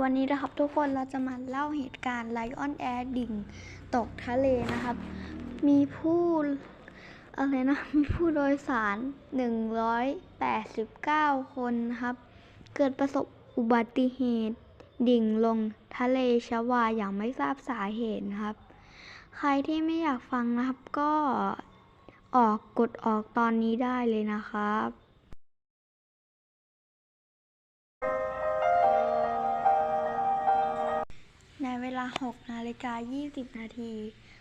วันนี้นะครับทุกคนเราจะมาเล่าเหตุการณ์ไลออนแอร์ดิ่งตกทะเลนะครับ มีผู้อะไรนะ มีผู้โดยสาร 189 คนนะครับ เกิดประสบอุบัติเหตุดิ่งลงทะเลชวาอย่างไม่ทราบสาเหตุนะครับ ใครที่ไม่อยากฟังนะครับก็ออกกดออกตอนนี้ได้เลยนะครับ ลา 6 นาฬิกา 20 นาที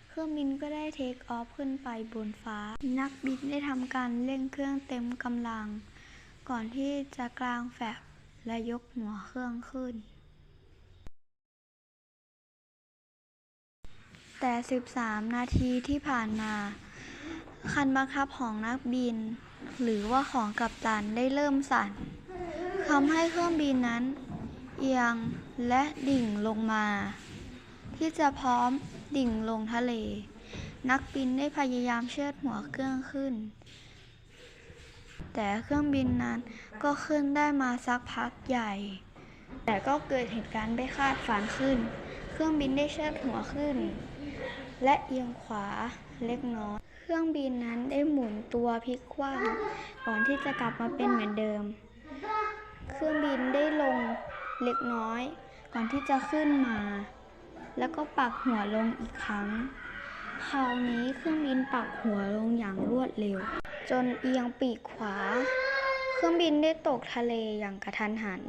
เครื่องบินก็ได้เทคออฟขึ้นไปบนฟ้า นักบินได้ทำการเร่งเครื่องเต็มกำลัง ก่อนที่จะกลางแฟลปและยกหัวเครื่องขึ้น แต่ 13 นาทีที่ผ่านมา คันบังคับของนักบิน หรือว่าของกัปตันได้เริ่มสั่นทำให้เครื่องบินนั้นเอียงและดิ่งลงมา ที่จะพร้อมดิ่งลงทะเล นักบินได้พยายามเชิดหัวเครื่องขึ้น แต่เครื่องบินนั้นก็ขึ้นได้มาสักพักใหญ่ แต่ก็เกิดเหตุการณ์ไม่คาดฝันขึ้น เครื่องบินได้เชิดหัวขึ้น และเอียงขวาเล็กน้อยเครื่องบินนั้นได้หมุนตัวพลิกคว่ำก่อนที่จะกลับมาเป็นเหมือนเดิม เครื่องบินได้ลงเล็กน้อย ก่อนที่จะขึ้นมา แล้วก็ปักหัวลงอีกครั้ง คราวนี้เครื่องบินปักหัวลงอย่างรวดเร็ว จนเอียงปีกขวา เครื่องบินได้ตกทะเลอย่างกระทันหัน